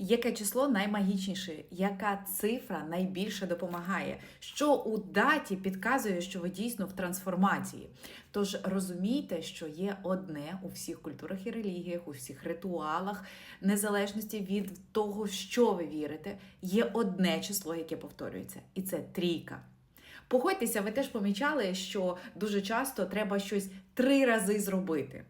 Яке число наймагічніше? Яка цифра найбільше допомагає? Що у даті підказує, що ви дійсно в трансформації? Тож розумійте, що є одне у всіх культурах і релігіях, у всіх ритуалах, незалежності від того, що ви вірите, є одне число, яке повторюється, і це трійка. Погодьтеся, ви теж помічали, що дуже часто треба щось три рази зробити.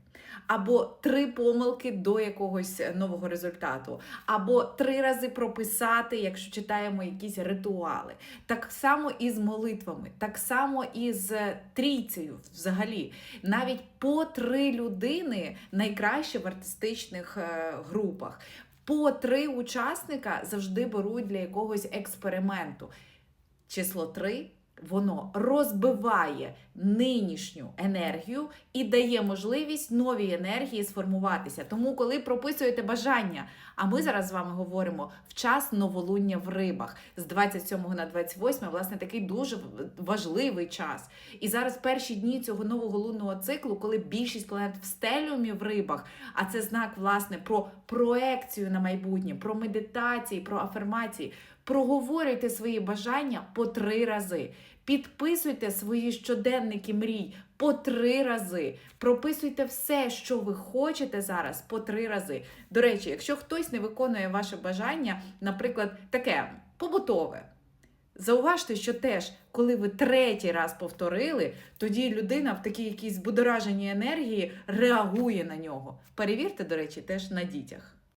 Або три помилки до якогось нового результату, або три рази прописати, якщо читаємо якісь ритуали. Так само і з молитвами, так само і з трійцею взагалі. Навіть по три людини найкраще в артистичних е, групах. По три учасника завжди беруть для якогось експерименту. Число 3 воно розбиває нинішню енергію і дає можливість новій енергії сформуватися. Тому, коли прописуєте бажання, а ми зараз з вами говоримо в час новолуння в рибах з 27 на 28, власне, такий дуже важливий час. І зараз перші дні цього нового лунного циклу, коли більшість планет в стеліумі в рибах, а це знак власне про проекцію на майбутнє, про медитації, про афірмації. Проговорюйте свої бажання по три рази. Підписуйте свої щоденники мрій по три рази. Прописуйте все, що ви хочете зараз, по три рази. До речі, якщо хтось не виконує ваше бажання, наприклад, таке побутове. Зауважте, що теж, коли ви третій раз повторили, тоді людина в такій якійсь будораженій енергії реагує на нього. Перевірте, до речі, теж на дітях.